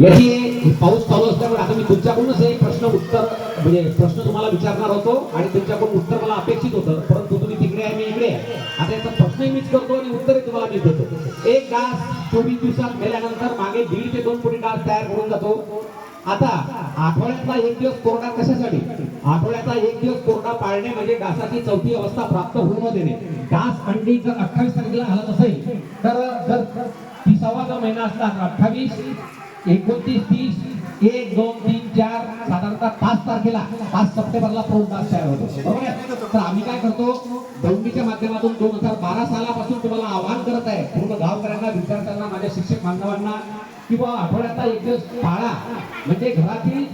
याची पाऊस चालू असल्यामुळे आता मी तुमच्याकडूनच एक प्रश्न उत्तर म्हणजे प्रश्न तुम्हाला विचारणार होतो आणि तुमच्याकडून उत्तर मला अपेक्षित होतं परंतु तुम्ही तिकडे आहे मी इकडे आहे. आता याचा प्रश्नही मीच करतो आणि उत्तरही तुम्हाला मी देतो. एक डास चोवीस दिवसात मेल्यानंतर मागे दीड ते दोन कोटी डास तयार करून जातो. आता आठवड्यातला एक दिवस कोरडा कशासाठी? आठवड्याचा एक दिवस कोरडा पाळणे म्हणजे डासाची चौथी अवस्था प्राप्त होऊ न देणे. डास अंडी जर अठ्ठावीस तारखेला हलत असेल तर जर तिसावा जो महिना असला तर अठ्ठावीस एकोणतीस तीस एक दोन तीन चार साधारणतः पाच तारखेला पाच सप्टेंबरला प्रौढ तयार होतो. बरोबर तर आम्ही काय करतो? दौंडीच्या माध्यमातून दोन हजार बारा सालापासून तुम्हाला आवाहन करत आहे पूर्ण गावकऱ्यांना विद्यार्थ्यांना माझ्या शिक्षक बांधवांना किंवा आठवड्याचा एक दिवस पाळा. म्हणजे घरातील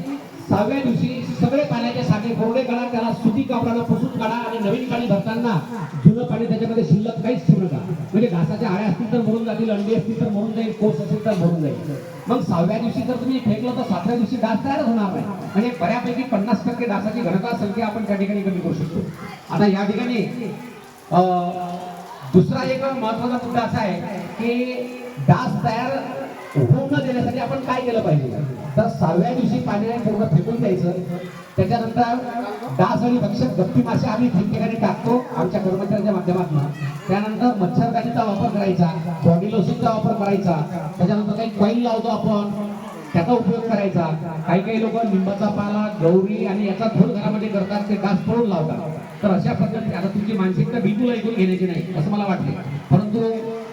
सहाव्या दिवशी सगळे पाण्याचे साठे कोरडे काढा त्याला सुती कापडाला पुसून काढा आणि नवीन पाणी भरताना जुनं पाणी त्याच्यामध्ये शिल्लक काहीच ठेवू नका. म्हणजे घासाच्या आळ्या असतील तर मरून जातील अंडी असतील तर मरून जाईल कोस असेल तर मरून जाईल. मग सहाव्या दिवशी जर तुम्ही फेकलं तर सातव्या दिवशी डास तयार होणार नाही. म्हणजे बऱ्यापैकी पन्नास टक्के डासाची घनता संख्या आपण त्या ठिकाणी कमी करू शकतो. आता या ठिकाणी दुसरा एक महत्त्वाचा मुद्दा असा आहे की डास तयार होऊ न देण्यासाठी आपण काय केलं पाहिजे? तर सहाव्या दिवशी पाण्याने पूर्ण फेकून द्यायचं. त्याच्यानंतर डास आणि भक्षक गप्पी मासे आम्ही ठिकठिकाणी टाकतो आमच्या कर्मचाऱ्यांच्या माध्यमातून. त्यानंतर मच्छरदाणीचा वापर करायचा बॉडी लोशनचा वापर करायचा त्याच्यानंतर काही कॉईल लावतो आपण त्याचा उपयोग करायचा. काही काही लोक लिंबाचा पाला गौरी आणि याचा धूर घरामध्ये करतात ते डास पळून लावतात. तर अशा पद्धतीने आता तुमची मानसिकता बिलकुल ऐकून घेण्याची नाही असं मला वाटते परंतु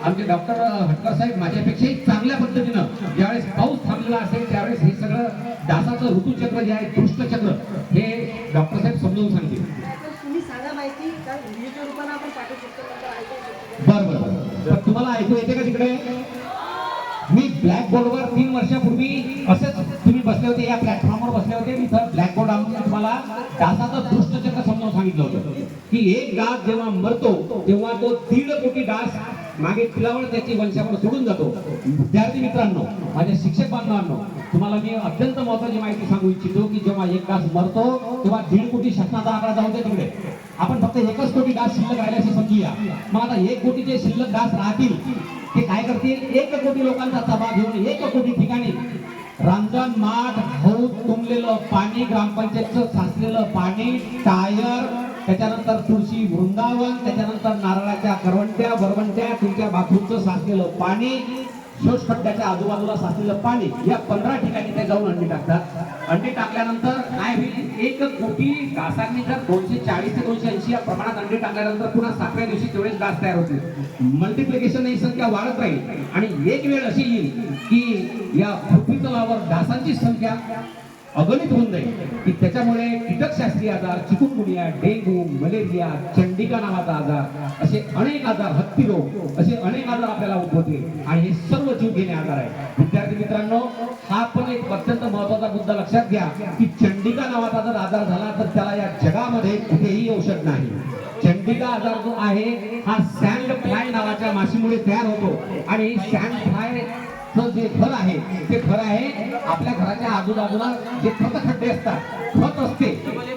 आमचे डॉक्टर हटकर साहेब माझ्यापेक्षाही चांगल्या पद्धतीनं ज्यावेळेस पाऊस थांबलेला असेल त्यावेळेस हे सगळं डासाचं ऋतुचक्र जे आहे कृष्णचक्र हे डॉक्टर साहेब समजावून सांगतील. बरं बरं तर तुम्हाला ऐकू येते का तिकडे? मी ब्लॅक बोर्डवर तीन वर्षापूर्वी असेच तुम्ही बसले होते या प्लॅटफॉर्मवर बसले होते. मी तर ब्लॅक बोर्ड आणून तुम्हाला डासाचं दृष्टचक्र समजावून सांगितलं होतं. की एक डास जेव्हा मरतो तेव्हा तो दीड कोटी डास मागे तिलावर त्याची वंशावर सोडून जातो. विद्यार्थी मित्रांनो माझ्या शिक्षक बांधवांनो तुम्हाला मी अत्यंत महत्वाची माहिती सांगू इच्छितो की जेव्हा एक डास मरतो तेव्हा दीड कोटी शासनाचा आकडा जाऊ दे तिकडे. आपण फक्त एकच कोटी डास शिल्लक राहिले समजूया. मग आता एक कोटी जे शिल्लक डास राहतील ते काय करतील? एक कोटी लोकांचा सभा घेऊन एक कोटी ठिकाणी रांजण माठ हौद तुंबलेलं पाणी ग्रामपंचायतचं साचलेलं पाणी टायर त्याच्यानंतर तुळशी वृंदावन त्याच्यानंतर नारळाच्या करवंट्या बरवंट्या बाथरूमचं साचलेलं पाणी शोषखड्ड्याच्या आजूबाजूला साचलेलं पाणी या पंधरा ठिकाणी ते जाऊन अंडी टाकतात. अंडी टाकल्यानंतर काय होईल? एक कोटी घासांनी जर दोनशे चाळीस ते दोनशे ऐंशी या प्रमाणात अंडी टाकल्यानंतर पुन्हा सातव्या दिवशी तेवढेच डास तयार होते मल्टिप्लिकेशन ही संख्या वाढत राहील. आणि एक वेळ अशी येईल की या पृथ्वी तलावर घासांची संख्या अगणित होऊन जाईल. की त्याच्यामुळे कीटकशास्त्रीय आजार चिकुनगुनिया डेंगू मलेरिया चंडिका नावाचा आजार असे अनेक आजार हत्ती रोग असे अनेक आजार आपल्याला उद्भवतील. आणि हे सर्व जीव घेणे आजार आहे विद्यार्थी मित्रांनो हा पण एक अत्यंत महत्त्वाचा मुद्दा लक्षात घ्या की चंडिका नावाचा जर आजार झाला तर त्याला या जगामध्ये कुठेही औषध नाही. चंडिका आजार जो आहे हा सँड फ्लाय नावाच्या माशीमुळे तयार होतो. आणि सँड फ्लाय चं जे घर आहे ते घर आहे आपल्या घराच्या आजूबाजूला जे खत खड्डे असतात खत असते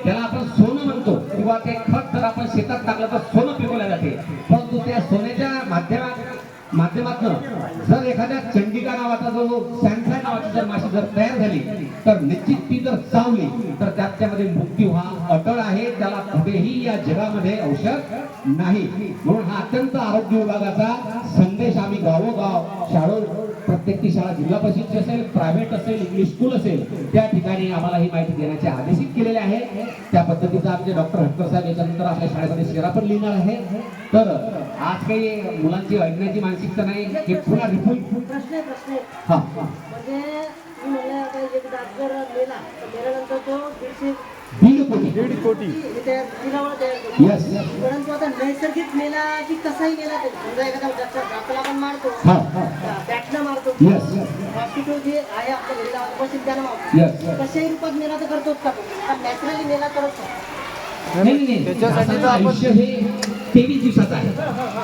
त्याला आपण सोनं म्हणतो. किंवा ते खत जर आपण शेतात टाकलं तर सोनं पिकवल्या जाते. परंतु त्या सोन्याच्या माध्यमात माध्यमातनं जर एखाद्या चंडिका नावाचा जो सॅमफ्लाय नावाची जर माशी जर तयार झाली तर निश्चित ती जर चावली तर त्याच्यामध्ये मृत्यू हा अटळ आहे त्याला कुठेही या जगामध्ये औषध नाही. म्हणून हा अत्यंत आरोग्य विभागाचा संदेश आम्ही गावोगाव शाळो प्रत्येक ती शाळा जिल्हा परिषदची असेल प्रायव्हेट असेल इंग्लिश स्कूल असेल त्या ठिकाणी आम्हाला ही माहिती देण्याचे आदेशित केलेले आहे. त्या पद्धतीचा आमचे डॉक्टर हटकर साहेब याच्यानंतर आपल्या शाळेमध्ये शेरा पण लिहिणार आहे. तर आज काही मुलांची ऐकण्याची मानसिकता नाही हे पुन्हा रिपोर्ट प्रश्न प्रश्न हा. म्हणजे दीड कोटी. दीड कोटी. हे यस परंतु आता नैसर्गिक मेला की कसाही मेला तरी समजा एखादा डाक्टर डाक्टरला आपण मारतो. हॉस्पिटल जे आहे आपल्या घरी लावत बसेल त्यानं मारतो यस कशाही रूपात मेला तर करतोच का नॅचरली मेला तरच नाही, नाही, नाही. त्याच्यासाठी तर आपण आयुष्य हे तेवीस दिवसाचं आहे.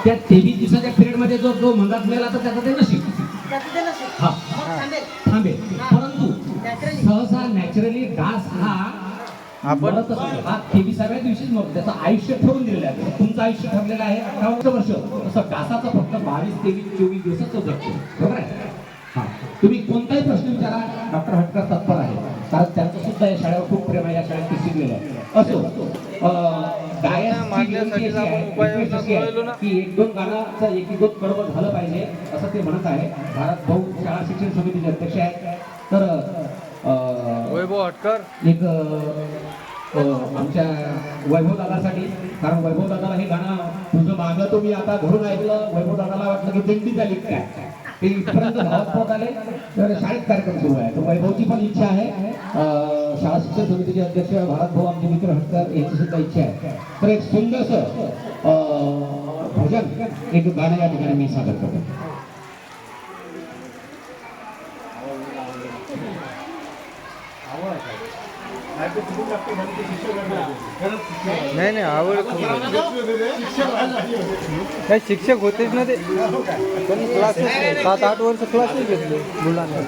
त्या तेवीस दिवसाच्या पिरियडमध्ये जो जो मंगात मिळाला तर त्याचं ते नशीब. त्याचं ते हा. मग थांबेल. थांबेल. परंतु नॅचरली सहसा नॅचरली डास हा आपण असतो. हा तेविसाव्या दिवशीच मग त्याचं आयुष्य ठरवून दिलेलं आहे. तुमचं आयुष्य ठरलेलं आहे अठरा वर्ष. तसं डासाचं फक्त बावीस तेवीस चोवीस दिवसाचं जगतो. बरोबर आहे? कोणताही प्रश्न विचारा. डॉक्टर हटकर तत्पर आहे कारण त्यांचं सुद्धा या शाळेवर खूप प्रेम आहे या शाळेत ते शिकलेलं आहे. असो. की एक दोन गाण्याचं एक दोन कडवं झालं पाहिजे असं ते म्हणत आहे. भारत भाऊ शाळा शिक्षण समितीचे अध्यक्ष आहेत. तर वैभव हटकर? एक आमच्या वैभव दादासाठी कारण वैभव दादाला हे गाणं तुझं मागं तो मी आता घरून ऐकलं वैभव दादाला वाटलं की दिंडी झाली काय ते इथपर्यंत धावत आले. तर शाळेत कार्यक्रम सुरू आहे. तर वैभवची पण इच्छा आहे. अ, शाळा शिक्षण समितीचे अध्यक्ष भारत भाऊ आमचे मित्र हटकर यांची सुद्धा इच्छा आहे. तर एक सुंदरस भजन एक गाणं या ठिकाणी मी सादर करतो. नाही नाही आवड. काही शिक्षक होतेच ना ते. पण क्लासेस सात आठ वर्ष क्लासेस घेतले मुलांना.